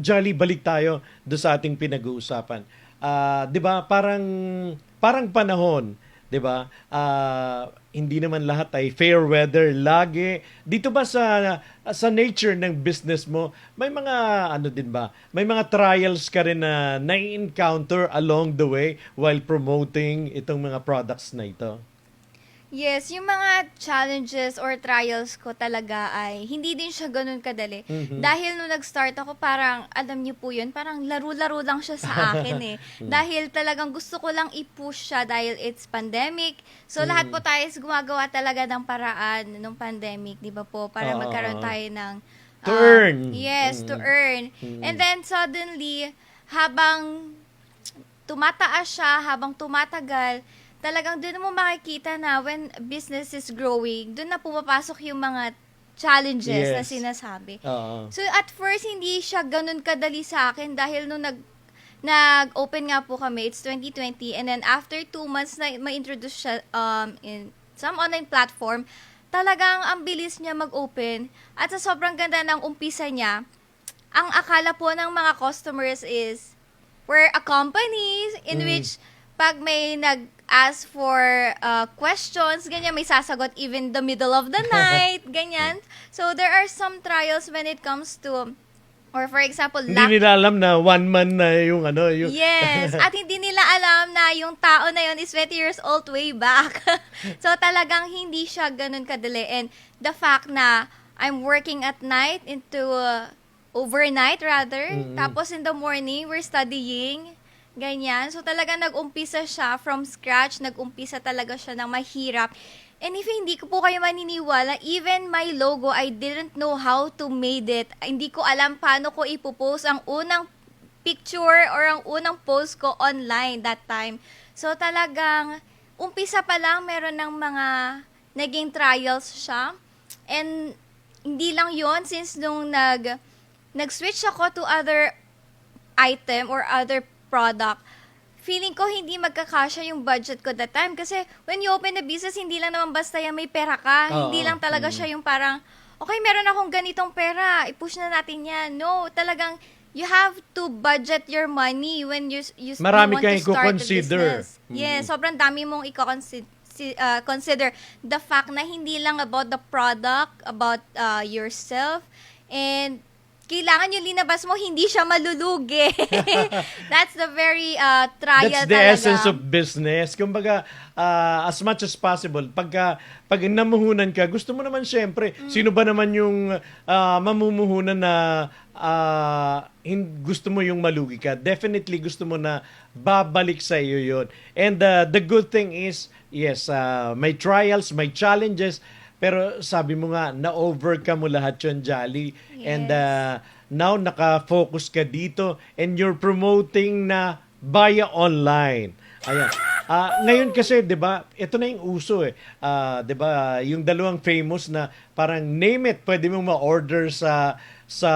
Jolly, balik tayo do sa ating pinag-uusapan. Ah, 'di ba? Parang parang panahon, 'di ba? Ah, hindi naman lahat ay fair weather lagi. Dito ba sa sa nature ng business mo, may mga ano din ba? May mga trials ka rin na na-encounter along the way while promoting itong mga products na ito? Yes, yung mga challenges or trials ko talaga ay hindi din siya ganun kadali. Mhm. Dahil nung nag-start ako, parang, alam niyo po yun, parang laro-laro lang siya sa akin eh. dahil talagang gusto ko lang i-push siya dahil it's pandemic. So, lahat po tayo is gumagawa talaga ng paraan nung pandemic, di ba po? Para Oo. magkaroon tayo ng... To ah, earn. Yes, to Mm. earn. Mm. And then, suddenly, habang tumataas siya, habang tumatagal, talagang doon mo makikita na when business is growing, doon na pumapasok yung mga challenges na Yes. sinasabi. Oo. So at first hindi siya ganun kadali sa akin dahil nung nag nag-open nga po kami, it's 2020 and then after two months na ma-introduce siya um, in some online platform, talagang ang bilis niya mag-open at sa sobrang ganda ng umpisa niya, ang akala po ng mga customers is we're a company in Mm. which pag may nag-ask for uh, questions, ganyan, may sasagot even the middle of the night, ganyan. So, there are some trials when it comes to, or for example, Hindi lack nila alam na one man na yung ano, yung Yes, at hindi nila alam na yung tao na yun is 20 years old way back. so talagang hindi siya ganun kadali. And the fact na I'm working at night into uh, overnight rather, Mm-mm. tapos in the morning we're studying, ganyan. So talagang nag-umpisa siya from scratch, nag-umpisa talaga siya ng mahirap. And if hindi ko po kayo maniniwala, even my logo, I didn't know how to made it. Hindi ko alam paano ko ipopost ang unang picture or ang unang post ko online that time. So talagang umpisa pa lang meron ng mga naging trials siya. And hindi lang yon since nung nag nag-switch ako to other item or other product, feeling ko hindi magkakasya yung budget ko that time. Kasi when you open a business, hindi lang naman basta yung may pera ka. Oo. Hindi lang talaga Mm. siya yung parang, okay, meron akong ganitong pera, i-push na natin yan. No, talagang, you have to budget your money when you, you, you Marami want kang to start a i-consider. business. Yes, sobrang dami mong i-consider uh, consider the fact na hindi lang about the product, about uh, yourself, and kailangan yung linabas mo, hindi siya malulugi. That's the very uh, trial That's the talaga. essence of business. Kumbaga, ah, as much as possible, pagka, pag namuhunan ka, gusto mo naman syempre, Mm. sino ba naman yung ah, mamumuhunan na ah, hin- gusto mo yung malugi ka? Definitely gusto mo na babalik sa iyo yun. And ah, the good thing is, yes, ah, may trials, may challenges, pero sabi mo nga, na-overcome mo lahat yun, Jolly. And Yes. ah, now naka-focus ka dito and you're promoting na via online. Ayan. Ah, ngayon kasi, 'di ba? Ito na yung uso eh. Ah, 'di ba? Yung dalawang famous na parang name it, pwede mong ma-order sa sa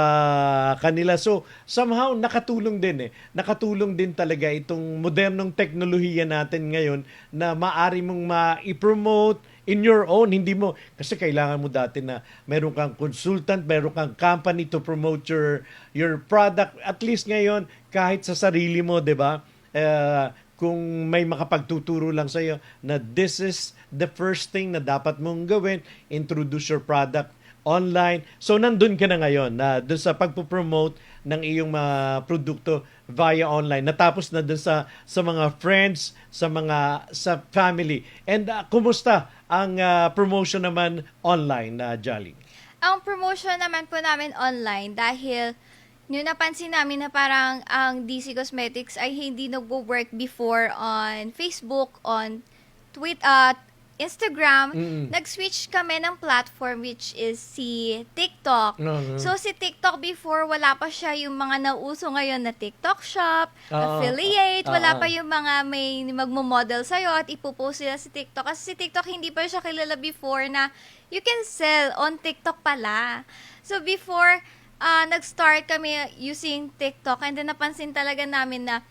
kanila. So, somehow nakatulong din eh. Nakatulong din talaga itong modernong teknolohiya natin ngayon na maari mong ma-promote in your own, hindi mo, kasi kailangan mo dati na meron kang consultant, meron kang company to promote your, your product. At least ngayon, kahit sa sarili mo, di ba? Eh, kung may makapagtuturo lang sa'yo na this is the first thing na dapat mong gawin, introduce your product online. So, nandun ka na ngayon na dun sa pagpo-promote ng iyong mga produkto via online. Natapos na dun sa, sa mga friends, sa mga sa family. And ah, kumusta ang ah, promotion naman online na Jolly? Ang promotion naman po namin online dahil nung napansin namin na parang ang DC Cosmetics ay hindi nagwo-work before on Facebook, on Twitter, uh, Instagram, Mm-mm. nag-switch kami ng platform which is si TikTok. Mhm. So si TikTok before wala pa siya yung mga nauso ngayon na TikTok shop, Oo. affiliate, wala Oo. pa yung mga may magmo-model sa'yo at ipopost sila sa TikTok. Kasi si TikTok hindi pa siya kilala before na you can sell on TikTok pala. So before ah, nag-start kami using TikTok and then napansin talaga namin na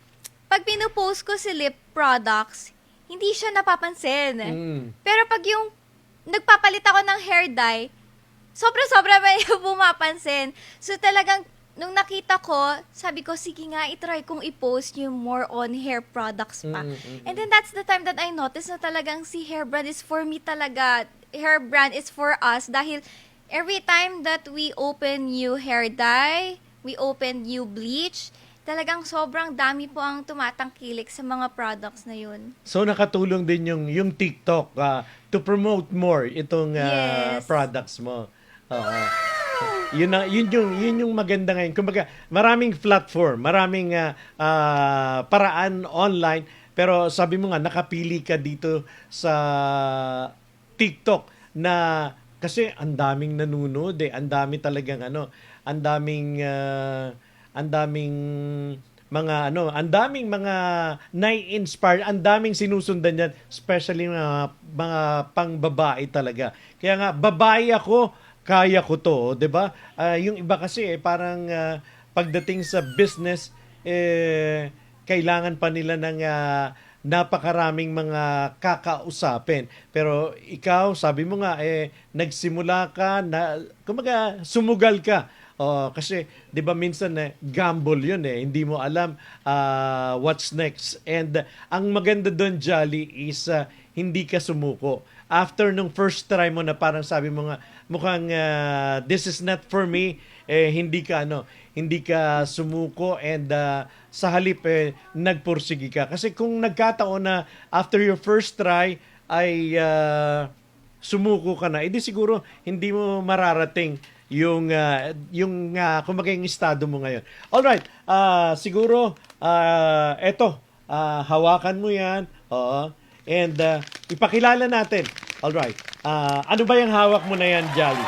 pag pinupost ko si lip products, hindi siya napapansin. Mm. Pero pag yung nagpapalit ako ng hair dye, sobra-sobra yung pumapansin. So talagang nung nakita ko, sabi ko, sige nga, itry kong i-post yung more on hair products pa. Mm, mm, And then that's the time that I noticed na talagang si hair brand is for me talaga. Hair brand is for us dahil every time that we open new hair dye, we open new bleach, talagang sobrang dami po ang tumatangkilik sa mga products na yun. So nakatulong din yung yung TikTok ah, to promote more itong ah, Yes. products mo. Oo. yun na yun yung yun yung maganda ngayon. Kumbaga, maraming platform, maraming ah, ah, paraan online pero sabi mo nga nakapili ka dito sa TikTok na kasi ang daming nanonood eh, ang dami talagang ano, ang daming ah, ang daming mga ano, ang daming mga nai-inspire, ang daming sinusundan yan, especially mga mga pangbabae talaga. Kaya nga babae ako, kaya ko to, 'di ba? Ah, yung iba kasi eh, parang ah, pagdating sa business eh kailangan pa nila ng ah, napakaraming mga kakausapin. Pero ikaw, sabi mo nga, eh, nagsimula ka, na, kumaga, sumugal ka. Oh, kasi 'di ba minsan eh, gamble 'yun eh. Hindi mo alam ah, what's next. And ang maganda doon Jolly is ah, hindi ka sumuko. After nung first try mo na parang sabi mo nga mukhang ah, this is not for me eh hindi ka ano, hindi ka sumuko and ah, sa halip eh nagpursigi ka. Kasi kung nagkataon na after your first try ay ah, sumuko ka na, edi siguro hindi mo mararating yung ah, yung uh, kumbaga estado mo ngayon. All right. ah siguro ah eto, ah, hawakan mo 'yan. Oo. And ah, ipakilala natin. All right. Ah, ano ba yung hawak mo na 'yan, Jolly?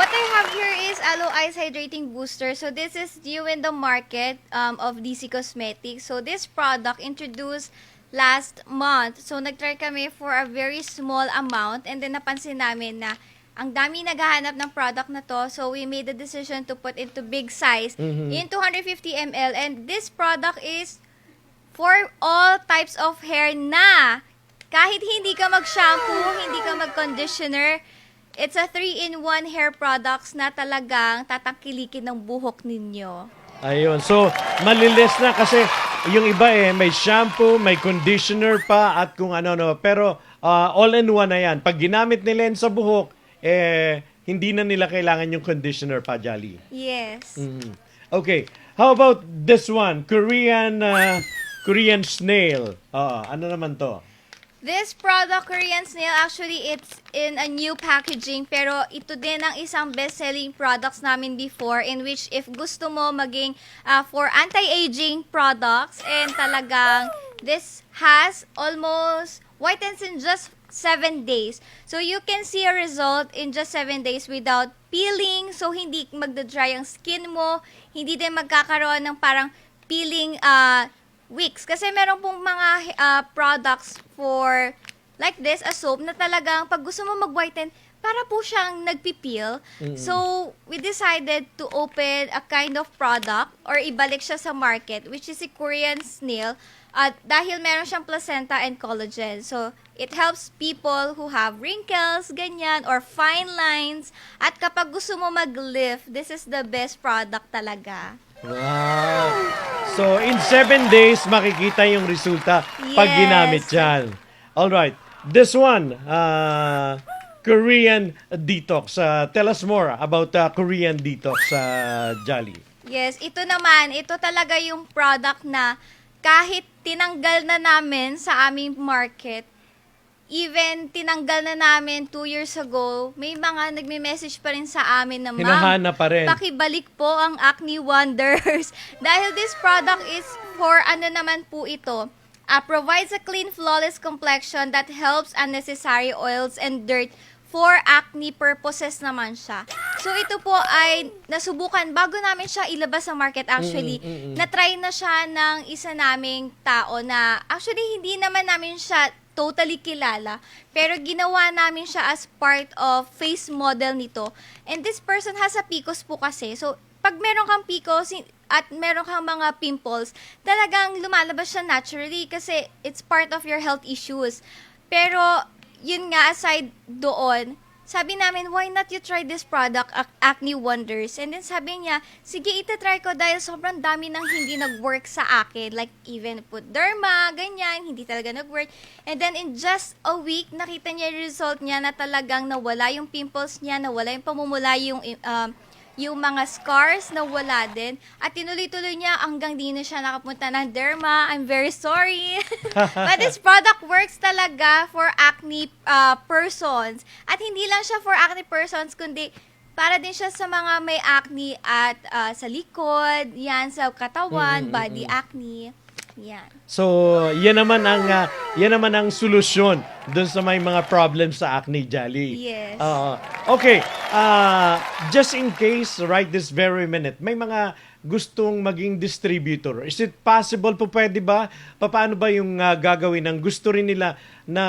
What I have here is Aloe Eyes Hydrating Booster. So this is new in the market um, of DC Cosmetics. So this product introduced last month. So nagtry kami for a very small amount and then napansin namin na ang dami naghahanap ng product na to. So we made the decision to put into big size Mhm. in 250 ml and this product is for all types of hair na kahit hindi ka mag-shampoo, hindi ka mag-conditioner, it's a 3-in-1 hair products na talagang tatangkilikin ng buhok ninyo. Ayun. So, malilis na kasi yung iba eh, may shampoo, may conditioner pa at kung ano-ano. Pero ah, all-in-one na yan. Pag ginamit nila yan sa buhok, eh, hindi na nila kailangan yung conditioner pa, Jolly. Yes. Mhm. Okay. How about this one? Korean uh, Korean snail. Ah, ano naman to? This product, Korean Snail, actually it's in a new packaging pero ito din ang isang best-selling products namin before in which if gusto mo maging ah, for anti-aging products and talagang this has almost whitens in just 7 days. So you can see a result in just 7 days without peeling. So hindi magda-dry ang skin mo, hindi din magkakaroon ng parang peeling uh, wicks. Kasi meron pong mga uh, products for like this, a soap, na talagang pag gusto mo mag-whiten, para po siyang nagpipil. So, we decided to open a kind of product or ibalik siya sa market, which is si Korean snail. At dahil meron siyang placenta and collagen. So, it helps people who have wrinkles, ganyan, or fine lines. At kapag gusto mo mag-lift, this is the best product talaga. Wow. So, in seven days, makikita yung resulta pag Yes. ginamit yan. All right. This one, uh, Korean detox. Uh, tell us more about uh, Korean detox, uh, Jolly. Yes, ito naman, ito talaga yung product na kahit tinanggal na namin sa aming market, even tinanggal na namin two years ago, may mga nagme-message pa rin sa amin na, Ma'am, Hinahanap pa rin. pakibalik po ang Acne Wonders. Dahil this product is for ano naman po ito, uh, provides a clean, flawless complexion that helps unnecessary oils and dirt for acne purposes naman siya. So ito po ay nasubukan bago namin siya ilabas sa market actually. Mm, mm, mm. Na-try na siya ng isa naming tao na actually hindi naman namin siya totally kilala. Pero ginawa namin siya as part of face model nito. And this person has a PCOS po kasi. So, pag meron kang PCOS at meron kang mga pimples, talagang lumalabas siya naturally kasi it's part of your health issues. Pero, yun nga, aside doon, sabi namin, why not you try this product, Ac- Acne Wonders? And then sabi niya, sige, itatry ko dahil sobrang dami nang hindi nag-work sa akin. Like, even put derma, ganyan, hindi talaga nag-work. And then, in just a week, nakita niya yung result niya na talagang nawala yung pimples niya, nawala yung pamumula, yung, um, yung mga scars na wala din. At tinuloy-tuloy niya hanggang di na siya nakapunta ng derma. I'm very sorry. But this product works talaga for acne uh, persons. At hindi lang siya for acne persons, kundi para din siya sa mga may acne at uh, sa likod, yan, sa katawan, Mm, mm, body acne. Yan. So, yan naman ang ah, yan naman ang solusyon dun sa may mga problems sa acne, Jolly. Yes. Oo. okay. ah, just in case, right this very minute, may mga gustong maging distributor. Is it possible po pwede ba? Paano ba yung ah, gagawin ng gusto rin nila na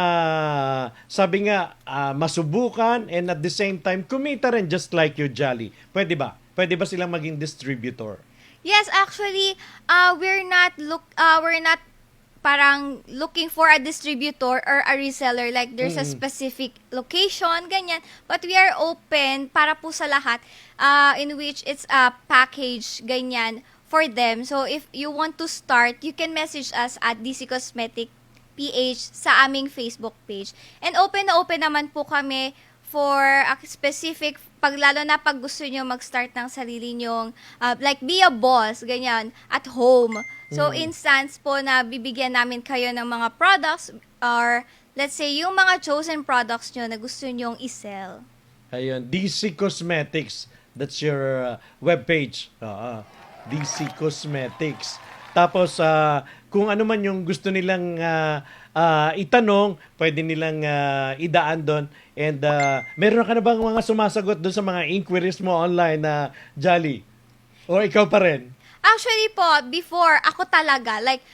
sabi nga ah, masubukan and at the same time kumita rin just like you, Jolly. Pwede ba? Pwede ba silang maging distributor? Yes, actually, uh, we're not look uh, we're not parang looking for a distributor or a reseller. Like there's a Mm. specific location ganyan. But we are open para po sa lahat uh, in which it's a package ganyan for them. So if you want to start you can message us at DC Cosmetic PH sa aming Facebook page. And open na open naman po kami for a specific pag lalo na pag gusto nyo mag-start ng sarili nyong uh, like be a boss ganyan at home so instance po na bibigyan namin kayo ng mga products or let's say yung mga chosen products nyo na gusto nyong i-sell Ayun, DC Cosmetics. That's your uh, webpage. Oo. DC Cosmetics. Tapos, ah, kung ano man yung gusto nilang ah, ah, itanong, pwede nilang ah, idaan doon. And ah, meron ka na bang mga sumasagot doon sa mga inquiries mo online na Jolly? O ikaw pa rin? Actually po, before, ako talaga, like,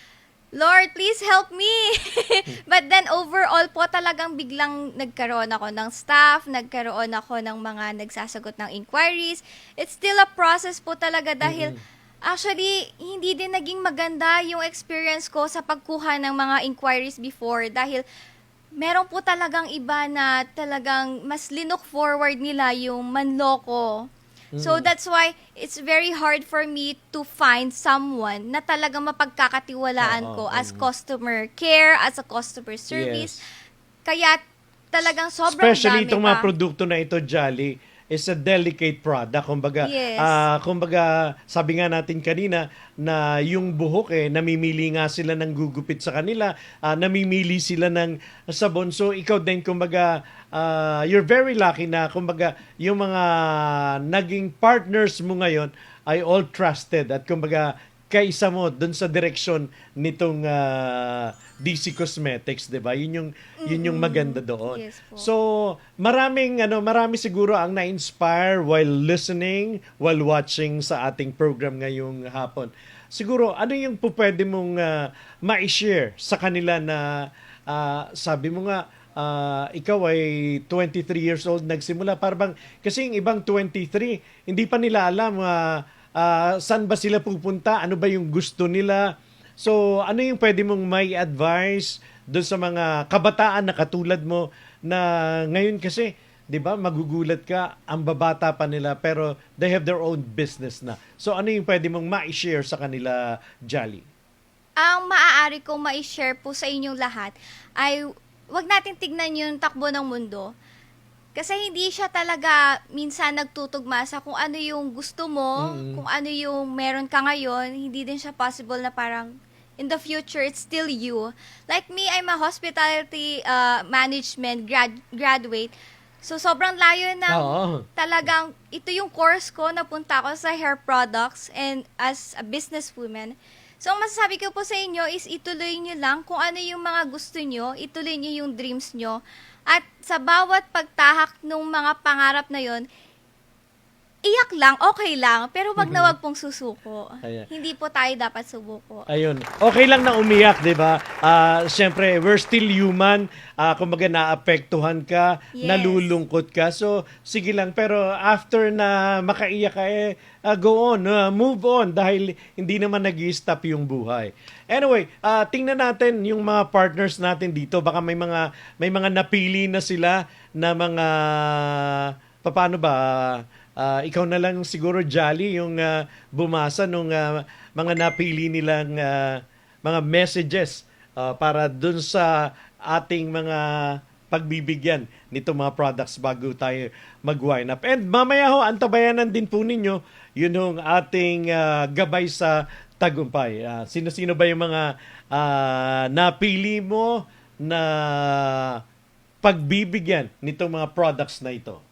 Lord, please help me. But then overall po talagang biglang nagkaroon ako ng staff, nagkaroon ako ng mga nagsasagot ng inquiries. It's still a process po talaga dahil actually hindi din naging maganda yung experience ko sa pagkuha ng mga inquiries before dahil meron po talagang iba na talagang mas linook forward nila yung manloko. So that's why it's very hard for me to find someone na talagang mapagkakatiwalaan Oo, ko oo, as customer care, as a customer service. Yes. Kaya talagang sobrang Especially dami itong pa. mga produkto na ito, Jolly, is a delicate product. Kumbaga, Yes. ah, kumbaga, sabi nga natin kanina na yung buhok eh, namimili nga sila ng gugupit sa kanila, ah, namimili sila ng sabon. So, ikaw din, kumbaga, ah, you're very lucky na, kumbaga, yung mga naging partners mo ngayon ay all trusted at kumbaga, kaisa mo dun sa direksyon nitong ah, DC Cosmetics, 'di ba? Yun yung yun yung maganda doon. Yes po. So, maraming ano, marami siguro ang na-inspire while listening, while watching sa ating program ngayong hapon. Siguro ano yung po pwede mong ah, ma-share sa kanila na ah, sabi mo nga ah, ikaw ay 23 years old nagsimula parang kasi yung ibang 23 hindi pa nila alam ah, ah, saan ba sila pupunta, ano ba yung gusto nila. So, ano yung pwede mong may advice doon sa mga kabataan na katulad mo na ngayon kasi, 'di ba, magugulat ka, ang babata pa nila pero they have their own business na. So, ano yung pwede mong ma-share sa kanila, Jolly? ang maaari kong ma-share po sa inyong lahat ay wag natin tignan yung takbo ng mundo. Kasi hindi siya talaga minsan nagtutugma sa kung ano yung gusto mo, Mm-mm. kung ano yung meron ka ngayon, hindi din siya possible na parang in the future it's still you. Like me, I'm a hospitality uh, management grad- graduate. So sobrang layo ng Oo. talagang ito yung course ko napunta ako sa hair products and as a businesswoman. So, ang masasabi ko po sa inyo is ituloy nyo lang kung ano yung mga gusto nyo, ituloy nyo yung dreams nyo. At sa bawat pagtahak ng mga pangarap na yon, iyak lang, okay lang, pero wag na wag pong susuko. Ayan. Hindi po tayo dapat subuko. Ayun. Okay lang na umiyak, 'di ba? Ah, syempre, we're still human. Ah, kumbaga naapektuhan ka, Yes. nalulungkot ka. So, sige lang pero after na makaiyak ka eh, ah, go on, ah, move on dahil hindi naman nag-stop yung buhay. Anyway, ah, tingnan natin yung mga partners natin dito. Baka may mga may mga napili na sila na mga paano ba? Ah, ikaw na lang siguro Jolly yung ah, bumasa nung ah, mga napili nilang ah, mga messages ah, para dun sa ating mga pagbibigyan nito mga products bago tayo mag-wind up. And mamaya ho, antabayanan din po ninyo yun yung ating ah, gabay sa tagumpay. Ah, sino-sino ba yung mga ah, napili mo na pagbibigyan nitong mga products na ito?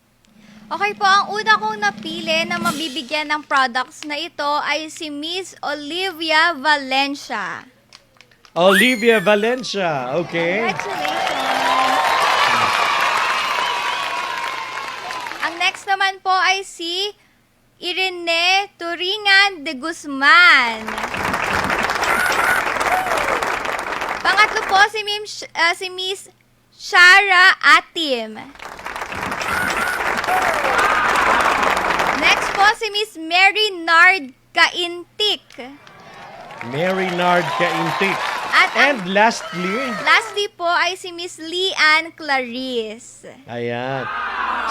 Okay po, ang una kong napili na mabibigyan ng products na ito ay si Miss Olivia Valencia. Olivia Valencia, okay? Congratulations! Ang next naman po ay si Irene Turingan de Guzman. Pangatlo po si, Mim, ah, si Miss Shara Atim. Next po si Miss Mary Nard Kaintik. Mary Nard Kaintik. At ang And lastly, lastly po ay si Miss Leanne Clarice. ayan.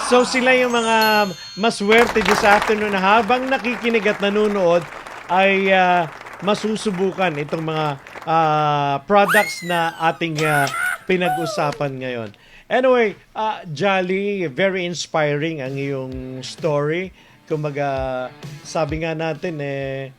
So sila yung mga maswerte this afternoon na habang nakikinig at nanonood ay ah, masusubukan itong mga ah, products na ating ah, pinag-usapan ngayon. Anyway, ah, Jolly, very inspiring ang iyong story. Kumbaga, sabi nga natin eh,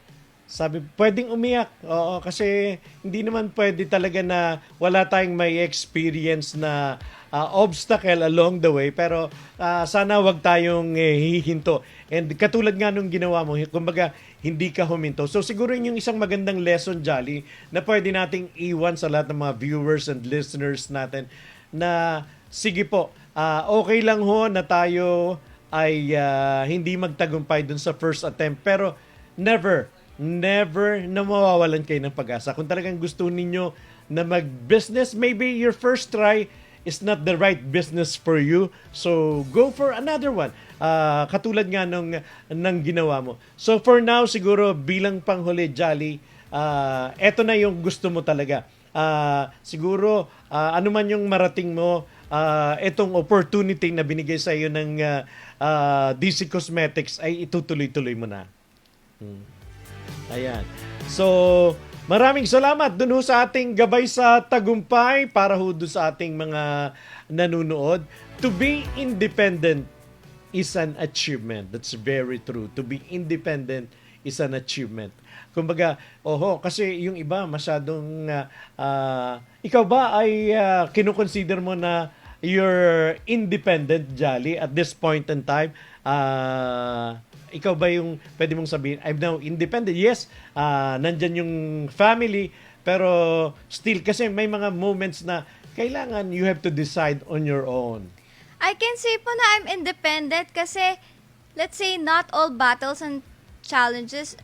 sabi, pwedeng umiyak. Oo, kasi hindi naman pwede talaga na wala tayong may experience na ah, obstacle along the way. Pero ah, sana wag tayong eh, hihinto. And katulad nga nung ginawa mo, kumbaga, hindi ka huminto. So siguro yun yung isang magandang lesson, Jolly, na pwede nating iwan sa lahat ng mga viewers and listeners natin na sige po, ah, okay lang ho na tayo ay ah, hindi magtagumpay dun sa first attempt. Pero never, never na mawawalan kayo ng pag-asa. Kung talagang gusto ninyo na mag-business, maybe your first try is not the right business for you. So, go for another one. Ah, katulad nga nung, ng ginawa mo. So, for now, siguro bilang panghuli, Jolly, ah, eto na yung gusto mo talaga. Ah, siguro, ah, ano man yung marating mo, ah, etong opportunity na binigay sa iyo ng ah, ah, DC Cosmetics ay itutuloy-tuloy mo na. Hmm. Ayan. So, maraming salamat dun ho sa ating gabay sa tagumpay para ho dun sa ating mga nanonood. To be independent is an achievement. That's very true. To be independent is an achievement. Kumbaga, oho, kasi yung iba masyadong ah, ah, ikaw ba ay uh, kinukonsider mo na you're independent, Jolly, at this point in time? Ah, ikaw ba yung pwede mong sabihin, I'm now independent? Yes, ah, nandyan yung family, pero still, kasi may mga moments na kailangan you have to decide on your own. I can say po na I'm independent kasi let's say not all battles and challenges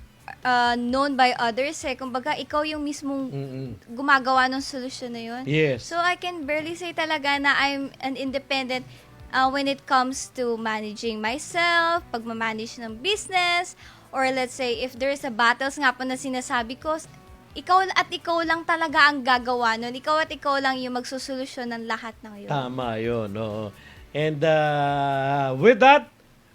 uh, known by others eh. Kumbaga, ikaw yung mismong Mm-mm. gumagawa ng solusyon na yun. Yes. So, I can barely say talaga na I'm an independent uh, when it comes to managing myself, pagmamanage ng business, or let's say, if there's a battles nga po na sinasabi ko, ikaw at ikaw lang talaga ang gagawa nun. Ikaw at ikaw lang yung magsusolusyon ng lahat ng yun. Tama yun, oo. And uh, with that,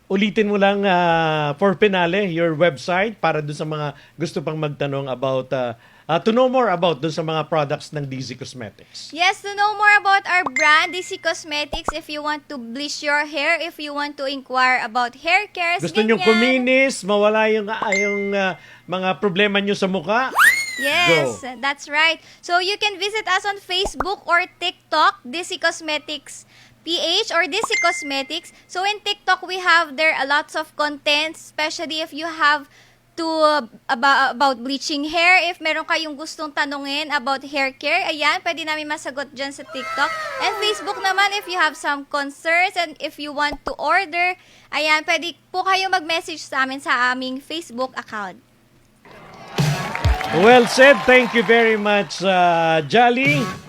ulitin mo lang uh, for Penale, your website para dun sa mga gusto pang magtanong about, uh, uh, to know more about dun sa mga products ng DZ Cosmetics. Yes, to know more about our brand, DC Cosmetics, if you want to bleach your hair, if you want to inquire about hair cares, Gusto nyo ganyan. kuminis, mawala yung, ah, yung uh, mga problema nyo sa mukha? Yes, Go. that's right. So you can visit us on Facebook or TikTok, DC Cosmetics PH or DC Cosmetics. So in TikTok, we have there a lots of content, especially if you have to about, about bleaching hair. If meron kayong gustong tanungin about hair care, ayan, pwede namin masagot dyan sa TikTok. And Facebook naman, if you have some concerns and if you want to order, ayan, pwede po kayo mag-message sa amin sa aming Facebook account. Well said. Thank you very much, uh, Jolly.